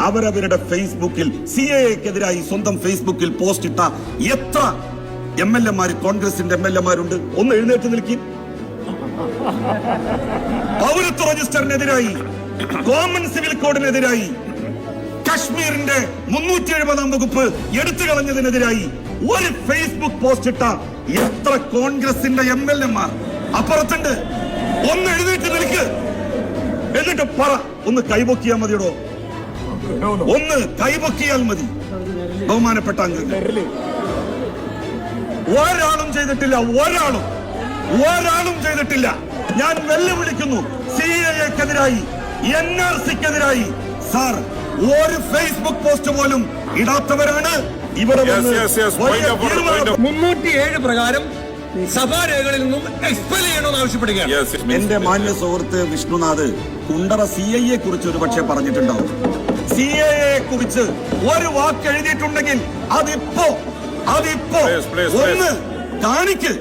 അവരവരുടെ ഫേസ്ബുക്കിൽ സി എക്കെതിരായി സ്വന്തം ഫേസ്ബുക്കിൽ പോസ്റ്റ് ഇട്ട എത്ര എം എൽ എമാർ കോൺഗ്രസിന്റെ എം എൽ എമാരുണ്ട്? ഒന്ന് എഴുന്നേറ്റ് നിൽക്കി. പൗരത്വ രജിസ്റ്ററിനെതിരായി കോമൺ സിവിൽ കോഡിനെതിരായി കശ്മീരിന്റെ മുന്നൂറ്റി എഴുപതാം വകുപ്പ് എടുത്തു കളഞ്ഞതിനെതിരായി ഒരു ഫേസ്ബുക്ക് പോസ്റ്റ് ഇട്ട എത്ര കോൺഗ്രസിന്റെ എം എൽ എമാർ? അപ്പുറത്തുണ്ട്. ഒന്ന് എഴുന്നേറ്റ് നിൽക്ക്. എന്നിട്ട് പറ ഒന്ന് കൈപൊക്കിയാ മതിയടോ. ഒന്ന് കൈപൊക്കിയാൽ മതി. ബഹുമാനപ്പെട്ട അംഗങ്ങൾ. ഒരാളും ചെയ്തിട്ടില്ല ഒരാളും. ഒരാളും ചെയ്തിട്ടില്ല. ഞാൻ വെല്ലുവിളിക്കുന്നു. സി എക്കെതിരായി എൻ ആർ സിക്കെതിരായി. സാർ ഒരു ഫേസ്ബുക്ക് പോസ്റ്റ് പോലും ഇടാത്തവരാണ് ഇവിടെ മുന്നൂറ്റി ഏഴ് പ്രകാരം സഭാരേഖകളിൽ നിന്നും എക്സ്പെൽ ചെയ്യണമെന്ന് ആവശ്യപ്പെടുകയാണ്. എന്റെ മാന്യ സുഹൃത്ത് വിഷ്ണുനാഥ് കുണ്ടറ സി ഐയെ കുറിച്ച് ഒരു പക്ഷേ പറഞ്ഞിട്ടുണ്ടാവും. സി എ കുറിച്ച് ഒരു വാക്ക് എഴുതിയിട്ടുണ്ടെങ്കിൽ അതിപ്പോ അതിപ്പോ ഒന്ന് കാണിക്ക്.